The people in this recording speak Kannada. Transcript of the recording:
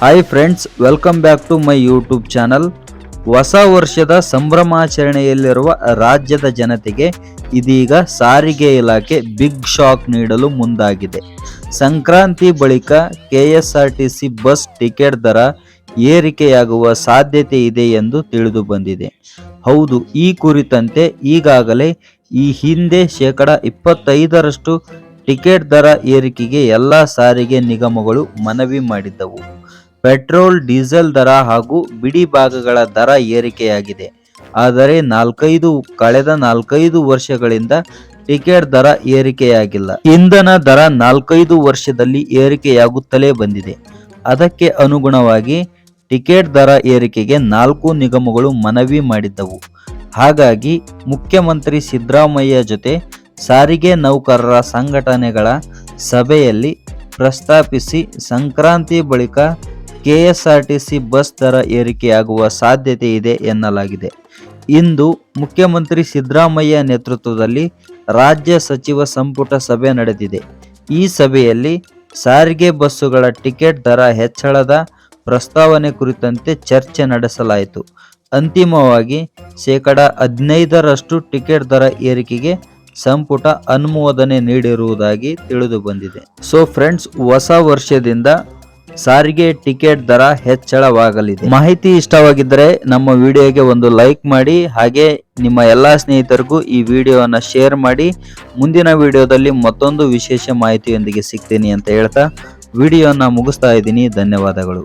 Hi friends welcome back to my YouTube channel ಹೊಸ ವರ್ಷದ ಸಂಭ್ರಮಾಚರಣೆಯಲ್ಲಿರುವ ರಾಜ್ಯದ ಜನತೆಗೆ ಇದೀಗ ಸಾರಿಗೆ ಇಲಾಖೆ ಬಿಗ್ ಶಾಕ್ ನೀಡಲು ಮುಂದಾಗಿದೆ. ಸಂಕ್ರಾಂತಿ ಬಳಿಕ ಕೆಎಸ್ಆರ್ಟಿಸಿ ಬಸ್ ಟಿಕೆಟ್ ದರ ಏರಿಕೆಯಾಗುವ ಸಾಧ್ಯತೆ ಇದೆ ಎಂದು ತಿಳಿದು ಬಂದಿದೆ. ಹೌದು, ಈ ಕುರಿತಂತೆ ಈಗಾಗಲೇ ಈ ಹಿಂದೆ ಶೇಕಡ ಇಪ್ಪತ್ತೈದರಷ್ಟು ಟಿಕೆಟ್ ದರ ಏರಿಕೆಗೆ ಎಲ್ಲ ಸಾರಿಗೆ ನಿಗಮಗಳು ಮನವಿ ಮಾಡಿದ್ದವು. ಪೆಟ್ರೋಲ್, ಡೀಸೆಲ್ ದರ ಹಾಗೂ ಬಿಡಿ ಭಾಗಗಳ ದರ ಏರಿಕೆಯಾಗಿದೆ. ಆದರೆ ನಾಲ್ಕೈದು, ಕಳೆದ ನಾಲ್ಕೈದು ವರ್ಷಗಳಿಂದ ಟಿಕೆಟ್ ದರ ಏರಿಕೆಯಾಗಿಲ್ಲ. ಇಂಧನ ದರ ನಾಲ್ಕೈದು ವರ್ಷದಲ್ಲಿ ಏರಿಕೆಯಾಗುತ್ತಲೇ ಬಂದಿದೆ. ಅದಕ್ಕೆ ಅನುಗುಣವಾಗಿ ಟಿಕೆಟ್ ದರ ಏರಿಕೆಗೆ ನಾಲ್ಕು ನಿಗಮಗಳು ಮನವಿ ಮಾಡಿದ್ದವು. ಹಾಗಾಗಿ ಮುಖ್ಯಮಂತ್ರಿ ಸಿದ್ದರಾಮಯ್ಯ ಜೊತೆ ಸಾರಿಗೆ ನೌಕರರ ಸಂಘಟನೆಗಳ ಸಭೆಯಲ್ಲಿ ಪ್ರಸ್ತಾಪಿಸಿ ಸಂಕ್ರಾಂತಿ ಬಳಿಕ ಕೆಎಸ್ಆರ್ಟಿಸಿ ಬಸ್ ದರ ಏರಿಕೆಯಾಗುವ ಸಾಧ್ಯತೆ ಇದೆ ಎನ್ನಲಾಗಿದೆ. ಇಂದು ಮುಖ್ಯಮಂತ್ರಿ ಸಿದ್ದರಾಮಯ್ಯ ನೇತೃತ್ವದಲ್ಲಿ ರಾಜ್ಯ ಸಚಿವ ಸಂಪುಟ ಸಭೆ ನಡೆದಿದೆ. ಈ ಸಭೆಯಲ್ಲಿ ಸಾರಿಗೆ ಬಸ್ಸುಗಳ ಟಿಕೆಟ್ ದರ ಹೆಚ್ಚಳದ ಪ್ರಸ್ತಾವನೆ ಕುರಿತಂತೆ ಚರ್ಚೆ ನಡೆಸಲಾಯಿತು. ಅಂತಿಮವಾಗಿ ಶೇಕಡ ಹದಿನೈದರಷ್ಟು ಟಿಕೆಟ್ ದರ ಏರಿಕೆಗೆ ಸಂಪುಟ ಅನುಮೋದನೆ ನೀಡಿರುವುದಾಗಿ ತಿಳಿದು ಬಂದಿದೆ ಸೊ ಫ್ರೆಂಡ್ಸ್ ಹೊಸ ವರ್ಷದಿಂದ ಸಾರಿಗೆ ಟಿಕೆಟ್ ದರ ಹೆಚ್ಚಳವಾಗಲಿದೆ. ಮಾಹಿತಿ ಇಷ್ಟವಾಗಿದ್ದರೆ ನಮ್ಮ ವಿಡಿಯೋಗೆ ಒಂದು ಲೈಕ್ ಮಾಡಿ, ಹಾಗೆ ನಿಮ್ಮ ಎಲ್ಲ ಸ್ನೇಹಿತರಿಗೂ ಈ ವಿಡಿಯೋವನ್ನು ಶೇರ್ ಮಾಡಿ. ಮುಂದಿನ ವಿಡಿಯೋದಲ್ಲಿ ಮತ್ತೊಂದು ವಿಶೇಷ ಮಾಹಿತಿಯೊಂದಿಗೆ ಸಿಗ್ತೀನಿ ಅಂತ ಹೇಳ್ತಾ ವಿಡಿಯೋನ ಮುಗಿಸ್ತಾ ಇದ್ದೀನಿ. ಧನ್ಯವಾದಗಳು.